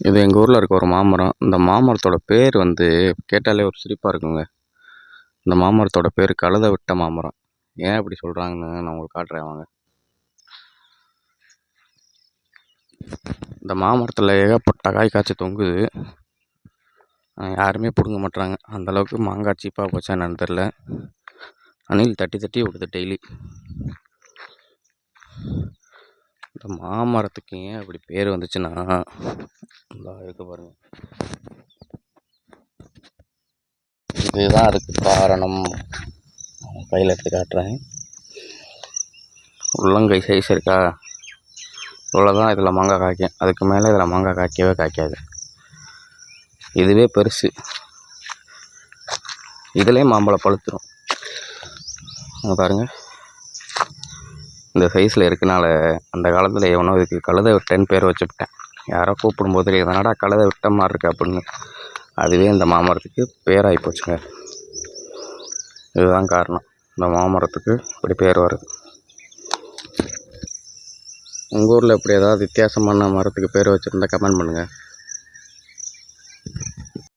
இது எங்கள் ஊரில் இருக்க ஒரு மாமரம். இந்த மாமரத்தோட பேர் வந்து கேட்டாலே ஒரு சிரிப்பாக இருக்குங்க. இந்த மாமரத்தோட பேர் கழுத விட்ட மாமரம். ஏன் அப்படி சொல்கிறாங்கன்னு நான் உங்களுக்கு காட்டுறேன் வாங்க. இந்த மாமரத்தில் ஏகப்பட்ட காய் காய்ச்சி தொங்குது. யாருமே பிடுங்க மாட்டுறாங்க அந்தளவுக்கு மாங்காய் சீப்பாக போச்சா என்னன்னு தெரில அணில் தட்டி தட்டி விடுது டெய்லி. இந்த மாமரத்துக்கு ஏன் அப்படி பேர் வந்துச்சுன்னா? இந்தா இருக்கு பாருங்க. இதுதான் அதுக்கு காரணம். கையில் எடுத்து காட்டுறேன். உள்ளங்கை சைஸ் இருக்கா? இவ்வளோதான் இதில் மாங்காய் காய்க்கும். அதுக்கு மேலே இதில் மாங்காய் காய்க்கவே காய்க்காது. இதுவே பெருசு. இதுலேயே மாம்பழம் பழுத்துரும். பாருங்கள் இந்த சைஸில் இருக்கனால அந்த காலத்தில் எவனோ இதுக்கு கழுதை விட்டேன்னு பேர் வச்சுவிட்டேன் யாரோ கூப்பிடும்போது எதனாடா கழுதை விட்ட மாதிரி இருக்கு அப்படின்னு. அதுவே இந்த மாமரத்துக்கு பேராகி போச்சுங்க. இதுதான் காரணம். இந்த மாமரத்துக்கு இப்படி பேர் வருது. உங்கள் ஊரில் இப்படி ஏதாவது வித்தியாசமான மரத்துக்கு பேர் வச்சுருந்தா கமெண்ட் பண்ணுங்கள்